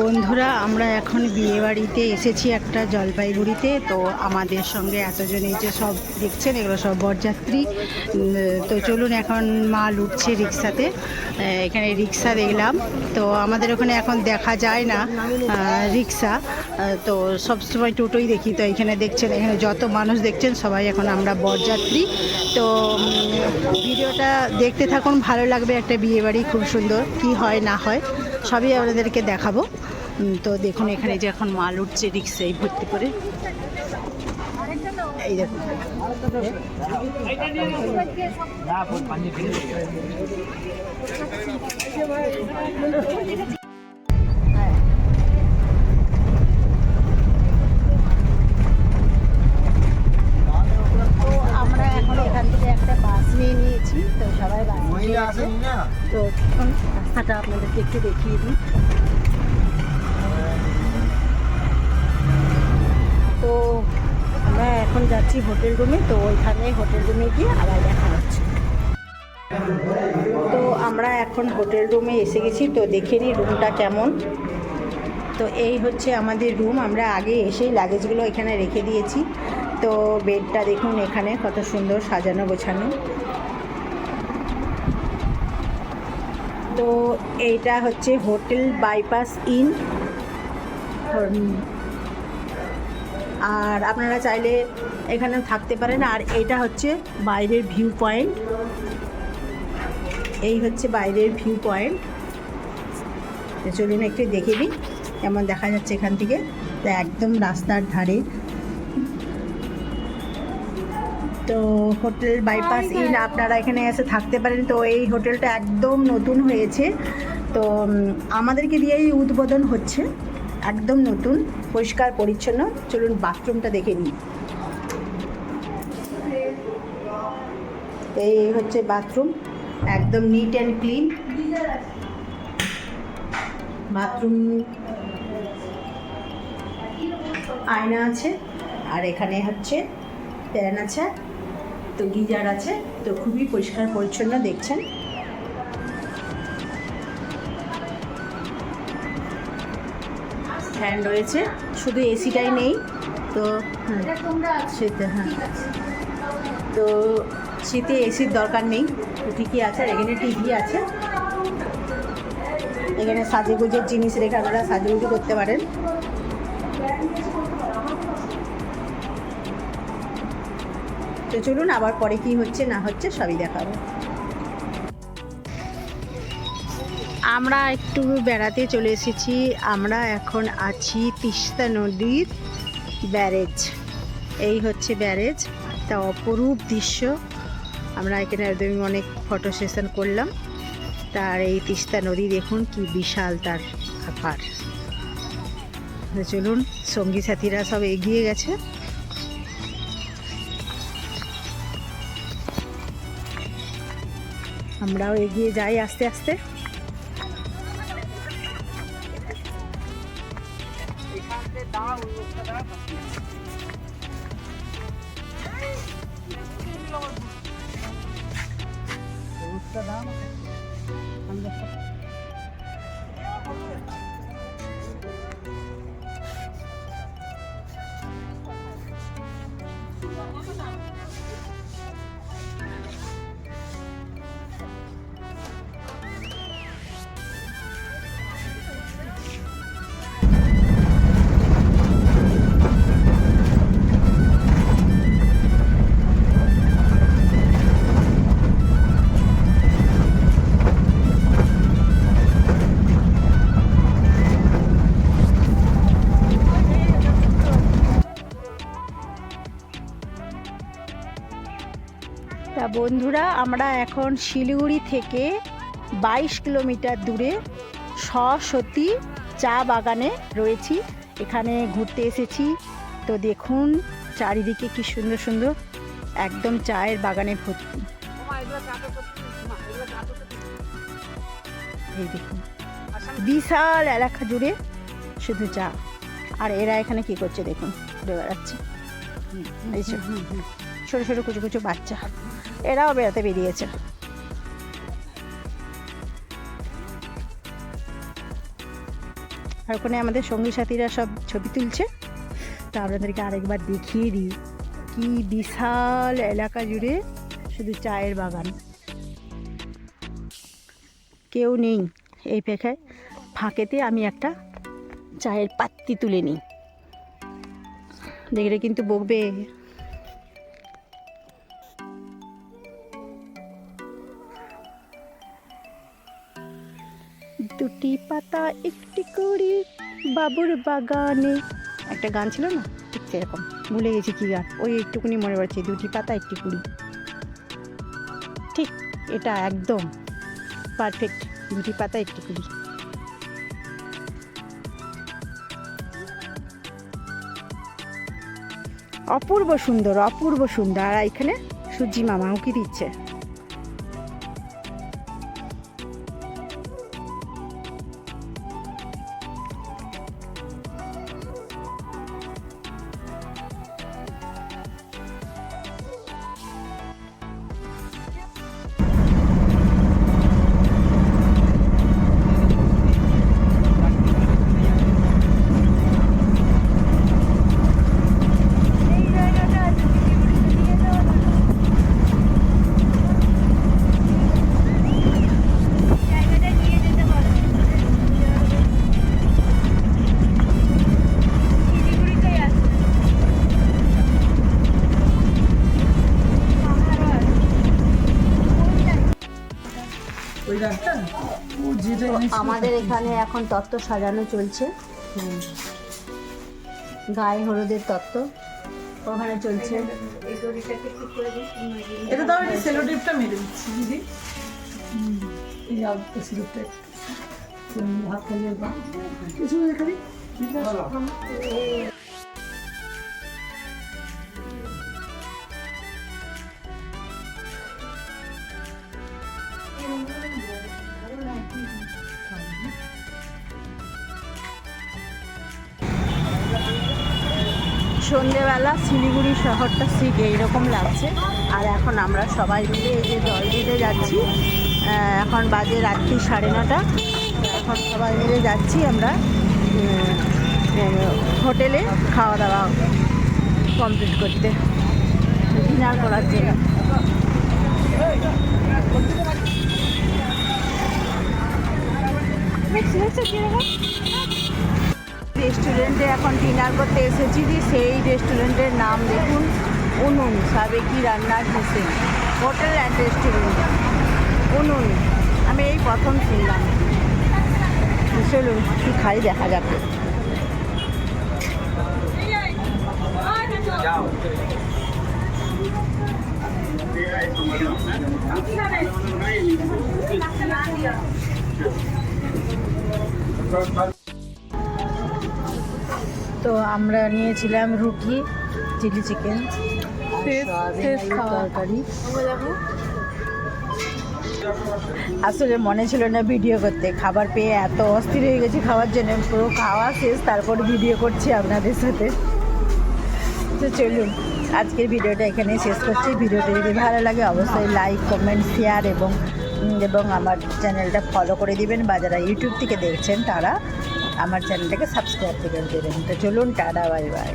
বন্ধুরা, আমরা এখন বিয়ে বাড়িতে এসেছি একটা জলপাইগুড়িতে। তো আমাদের সঙ্গে এতজন এই যে সব দেখছেন, এগুলো সব বরযাত্রী। তো চলুন এখন মা লুটছে রিক্সাতে। এখানে রিক্সা দেখলাম। তো আমাদের ওখানে এখন দেখা যায় না রিক্সা। তো সবসময় টোটোই দেখি। তো এখানে দেখছেন, এখানে যত মানুষ দেখছেন, সবাই এখন আমরা বরযাত্রী। তো ভিডিওটা দেখতে থাকুন, ভালো লাগবে একটা বিয়ে বাড়ি খুব সুন্দর। কি হয়, না হয়, সবই আপনাদেরকে দেখাবো। তো দেখুন এখানে যে এখন মাল উঠছে রিক্সায় ভর্তি করে। এই দেখুন। তো আমরা এখন এখান থেকে একটা বাস নিয়ে নিয়েছি তো সবাই বাস না? তো এখন রাস্তাটা আপনাদেরকে একটু দেখিয়ে দিই। এখন যাচ্ছি হোটেল রুমে, তো ওইখানে হোটেল রুমে গিয়ে আবার দেখা হচ্ছে। তো আমরা এখন হোটেল রুমে এসে গেছি, তো দেখে নিই রুমটা কেমন। তো এই হচ্ছে আমাদের রুম, আমরা আগে এসেই লাগেজগুলো এখানে রেখে দিয়েছি। তো বেডটা দেখুন এখানে কত সুন্দর সাজানো গোছানো। তো এইটা হচ্ছে হোটেল বাইপাস ইন। আর আপনারা চাইলে এখানে থাকতে পারেন। আর এইটা হচ্ছে বাইরের ভিউ পয়েন্ট এই হচ্ছে বাইরের ভিউ পয়েন্ট চলুন একটু দেখে নিই কেমন দেখা যাচ্ছে এখান থেকে। তো একদম রাস্তার ধারে। তো হোটেল বাইপাস ইন আপনারা এখানে এসে থাকতে পারেন। তো এই হোটেলটা একদম নতুন হয়েছে। তো আমাদেরকে দিয়েই উদ্বোধন হচ্ছে। একদম নতুন, পরিষ্কার, পরিচ্ছন্ন। চলুন বাথরুমটা দেখে নিই। এই হচ্ছে বাথরুম একদম নিট অ্যান্ড ক্লিন বাথরুম আয়না আছে, আর এখানে হচ্ছে প্যান আছে। তো গিজার আছে, তো খুবই পরিষ্কার, পরিচ্ছন্ন দেখছেন। ফ্যান রয়েছে, শুধু এসিটাই নেই, তো হ্যাঁ শীতে হ্যাঁ। তো শীতে এসির দরকার নেই, ঠিকই আছে এখানে টিভি আছে। এখানে সাজেগুজের জিনিস রেখে আপনারা সাজুগুজু করতে পারেন। তো চলুন আবার পরে কি হচ্ছে না হচ্ছে সবই দেখাবো। আমরা একটু বেড়াতে চলে এসেছি। আমরা এখন আছি তিস্তা নদীর ব্যারেজ। এই হচ্ছে ব্যারেজ। তা অপরূপ দৃশ্য। আমরা এখানে একদমই অনেক ফটো সেশন করলাম। তার এই তিস্তা নদী দেখুন, কি বিশাল তার আকার। চলুন, সঙ্গী সাথীরা সব এগিয়ে গেছে। আমরাও এগিয়ে যাই আস্তে আস্তে। তা বন্ধুরা, আমরা এখন শিলিগুড়ি থেকে বাইশ কিলোমিটার দূরে সসতী চা বাগানে রয়েছি। এখানে ঘুরতে এসেছি। তো দেখুন, চারিদিকে কি সুন্দর সুন্দর একদম চায়ের বাগানে ভর্তি। দেখুন, বিশাল এলাকা জুড়ে শুধু চা। আর এরা এখানে কি করছে দেখুন, ঘুরে বেড়াচ্ছে। ছোট ছোট কুচু কুচু বাচ্চা। এরাও বেড়াতে বেরিয়েছে। আর ওখানে আমাদের সঙ্গী সাথীরা সব ছবি তুলছে। তো আপনাদেরকে আরেকবার দেখিয়ে দিই। কি বিশাল এলাকা জুড়ে শুধু চায়ের বাগান। কেউ নেই এই পেখায়। ফাঁকেতে আমি একটা চায়ের পাত্তি তুলে নিই। দেখলে কিন্তু বকবে। পাতা একটি করি বাবুর বাগানে। একটা গান ছিল না? ঠিক সেরকম। ভুলে গেছি কি গান। ওই একটুকুনি মনে পড়ছে। দুটি পাতা, একটি কুড়ি। ঠিক এটা একদম পারফেক্ট দুটি পাতা, একটি কুড়ি। অপূর্ব সুন্দর অপূর্ব সুন্দর। আর এখানে সূর্যি মামা উকি দিচ্ছে। আমাদের এখানে এখন তত্ত্ব সাজানো চলছে। গায়ে হলুদের তত্ত্ব ওখানে চলছে। এটা দাও এটা সেলো টেপটা মেরে দিচ্ছি দিদি। এই আলতো হাত কিছু এখানে সন্ধেবেলা শিলিগুড়ি শহরটা ঠিক এইরকম লাগছে। আর এখন আমরা সবাই মিলে এই যে জল দিতে যাচ্ছি এখন বাজে রাত্রি সাড়ে নটা। এখন সবাই মিলে যাচ্ছি আমরা হোটেলে খাওয়া দাওয়া কমপ্লিট করতে, ডিনার করার জন্য। রেস্টুরেন্টে এখন ডিনার করতে এসেছি যে সেই রেস্টুরেন্টের নাম দেখুন, উনুন, সাবেকি রান্নার হোসেন, হোটেল অ্যান্ড রেস্টুরেন্ট উনুন। আমি এই প্রথম শুনলাম। চলুন, কি খাই দেখা যাবে তো আমরা নিয়েছিলাম রুটি চিলি চিকেন তরকারি। আসলে মনে ছিল না ভিডিও করতে। খাবার পেয়ে এত অস্থির হয়ে গেছি খাওয়ার জন্য। পুরো খাওয়া শেষ তারপর ভিডিও করছি আপনাদের সাথে। তো চলুন আজকের ভিডিওটা এখানেই শেষ করছি। ভিডিওটা যদি ভালো লাগে অবশ্যই লাইক কমেন্ট শেয়ার এবং এবং আমার চ্যানেলটা ফলো করে দিবেন বা যারা ইউটিউব থেকে দেখছেন তারা আমার চ্যানেলটাকে সাবস্ক্রাইব করে দেবেন। তো চলুন টাটা বাই বাই।